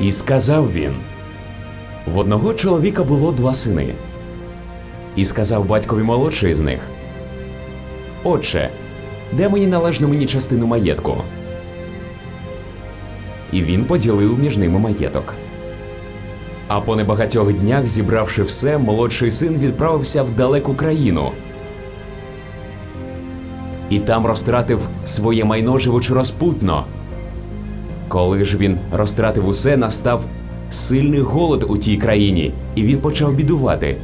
І сказав він: в одного чоловіка було два сини. І сказав батькові молодший з них: Отче, де мені належно мені частину маєтку? І він поділив між ними маєток. А по небагатьох днях, зібравши все, молодший син відправився в далеку країну. І там розтратив своє майно живучи розпутно. Коли ж він розтратив усе, настав сильний голод у тій країні, і він почав бідувати.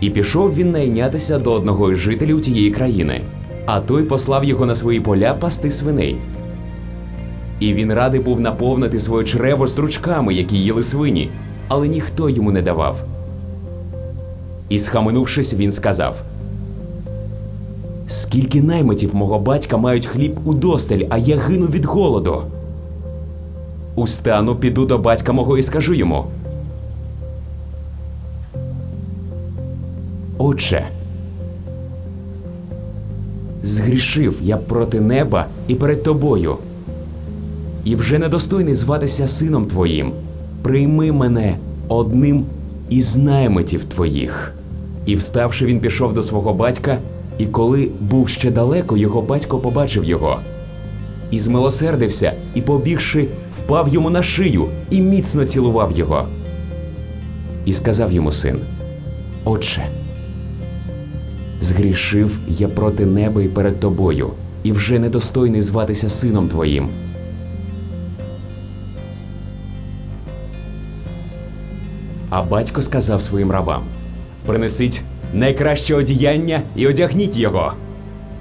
І пішов він найнятися до одного із жителів тієї країни, а той послав його на свої поля пасти свиней. І він радий був наповнити своє чрево стручками, які їли свині, але ніхто йому не давав. І схаменувшись, він сказав: Скільки наймитів мого батька мають хліб удосталь, а я гину від голоду. Устану, піду до батька мого і скажу йому. Отче, згрішив я проти неба і перед тобою, і вже недостойний зватися сином твоїм. Прийми мене одним із наймитів твоїх. І вставши, він пішов до свого батька, і коли був ще далеко, його батько побачив його. І змилосердився, і, побігши, впав йому на шию і міцно цілував його. І сказав йому син: Отче, згрішив я проти неба і перед тобою, і вже недостойний зватися сином твоїм. А батько сказав своїм рабам: Принесіть найкраще одіяння і одягніть його,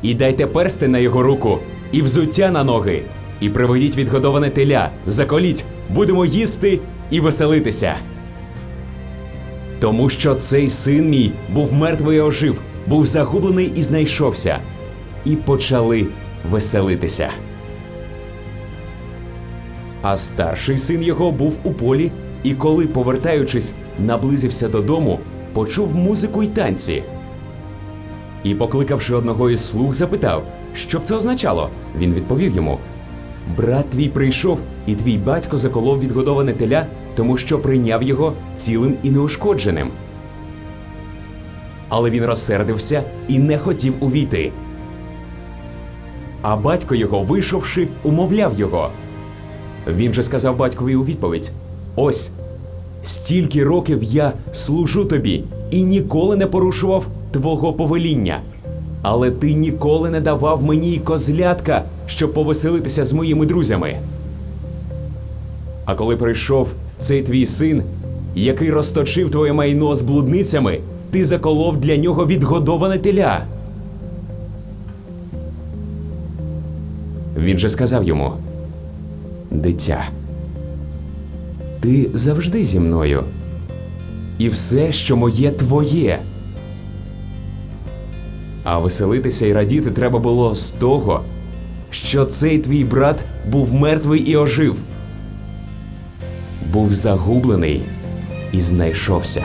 і дайте персти на його руку, і взуття на ноги, і приведіть відгодоване теля, заколіть, будемо їсти і веселитися. Тому що цей син мій був мертвий і ожив, був загублений і знайшовся, і почали веселитися. А старший син його був у полі, і коли, повертаючись, наблизився додому, почув музику й танці. І, покликавши одного із слуг, запитав, що б це означало. Він відповів йому: Брат твій прийшов, і твій батько заколов відгодоване теля, тому що прийняв його цілим і неушкодженим. Але він розсердився і не хотів увійти. А батько його, вийшовши, умовляв його. Він же сказав батькові у відповідь: Ось стільки років я служу тобі і ніколи не порушував твого повеління. Але ти ніколи не давав мені й козлятка, щоб повеселитися з моїми друзями. А коли прийшов цей твій син, який розточив твоє майно з блудницями, ти заколов для нього відгодоване теля. Він же сказав йому: Дитя, ти завжди зі мною, і все, що моє, твоє. А веселитися і радіти треба було з того, що цей твій брат був мертвий і ожив, був загублений і знайшовся.